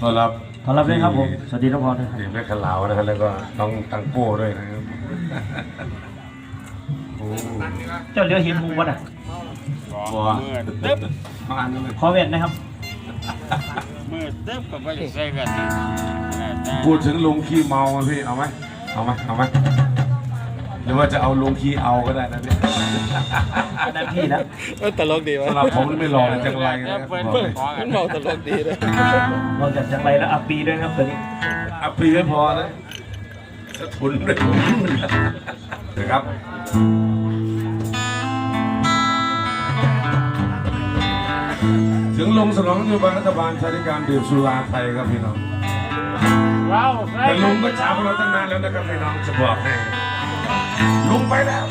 ต้อนรับขอรับด้วยครับผม สวัสดีน้องพรด้วยครับทีมแม่ขลาวนะครับแล้วก็น้องตังโป้ด้วยนะครับโอ้เจ้าเรือเห็นมุงวัดอะบัวมือตึ๊บมาอ่านด้วยขอเว้นนะครับ มือตึ๊บก็ไม่ได้ใส่กันนี่พูดถึงลุงขี้เมาอะพี่เอาไหมเอาไหมเอาไหมห รือว่าจะเอาลุงขี้เอาก็ได้นะพี่ได้ที่แล้วเออตลกดีวะสำหรับผมไม่รอเลยจังไรแล้นะวครับเปิดบอกเปิเลดยขอกัมันนเมาตลกดีเลยเราจัดจังไรแล้วอาปีด้วยนะครับตัวนี้อะปีไม่พอนะสะทุนด้วยนะครับถึงลงสนองนโยบายรัฐบาลใช้ในการดื่มสุราไทยครับพี่น้องว้าวใส่แต่ลุงก็ช้าพวกเราตั้งนานแล้วนะครับพี่น้องจะบอกให้ ลุงไปแล้ว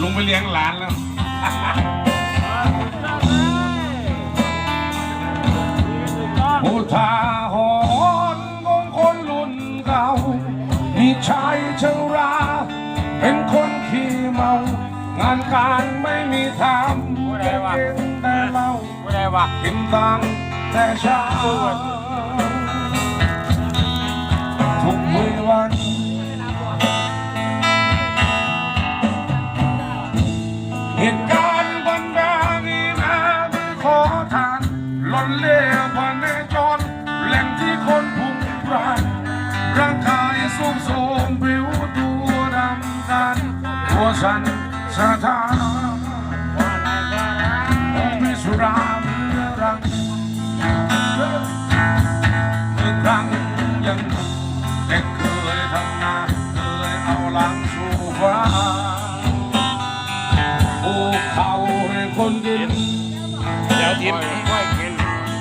ลุงไปเลี้ยงหลานแล้วผู้ทาหอนของคนรุ่นเก่ามีชายชรา เป็นคนขี้เมา งานการไม่มีทำแต่กินแต่เหล้าไม่ได้วะกินตังแต่เช้า สันสะท้านมีสุรามื่อรังเมื่อครั้งยังเด็กเคยทำนาเคยเอาหลังสู่ฟ้าปลูกเขาให้คนกินเดี๋ยวทิม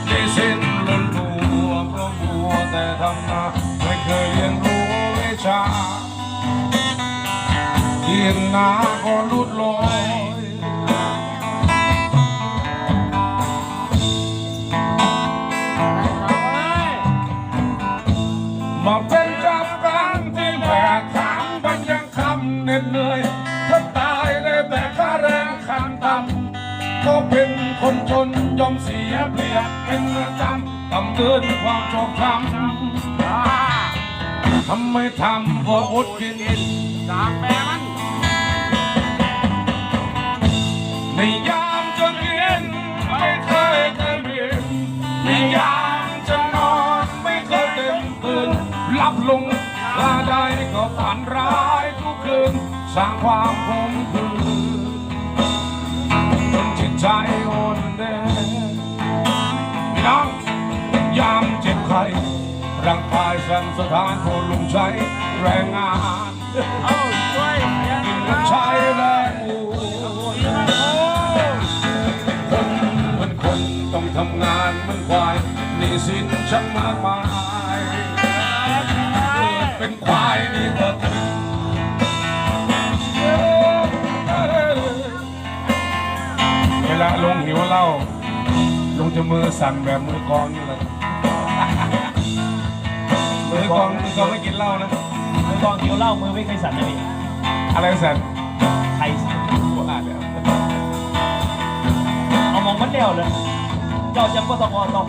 ได้สิ้นล้นตัวเพราะมัวแต่ทำนาไม่เคยเรียนรู้วิชาเรี ยนนาก็ลุดลอยมาเป็นกับการที่แบกถามบันยังคำเหน็ดเหนื่อยถ้าตายได้แบกค่าแรงขั้นต่ำก็เป็นคนจนยอมเสียเปรียบเป็นประจำต่ำเกินความชอบธรรมทำไมทำเพราะอดกินสามแม่มันใน ลาใดก็ฝันร้ายทุกคืนสร้างความคมคืนจนจิตใจอ่อนแอพี่น้องยามเจ็บไข้ร่างกายสั่นสะท้านคนลุงใช้แรงงานเอาช่วยกินแล้ใช้แรงอูคนมือนคนต้องทำงานมือนควายนี่สินช่างมากมาย เกิดเป็นควายนี่เถอะเวลาลงหิวเหล้าลงจะมือสั่นแบบมือกลองนี่แหละมือกลองมือกลองไม่กินเหล้านะมือกองเขียวเหล้ามือไม่เคยสั่นเลยพี่อะไรสั่นไทยสั่นว่าเดี๋ยวเอามองมันเดียวเลยเจ้าจะก็ต้องออนต้อง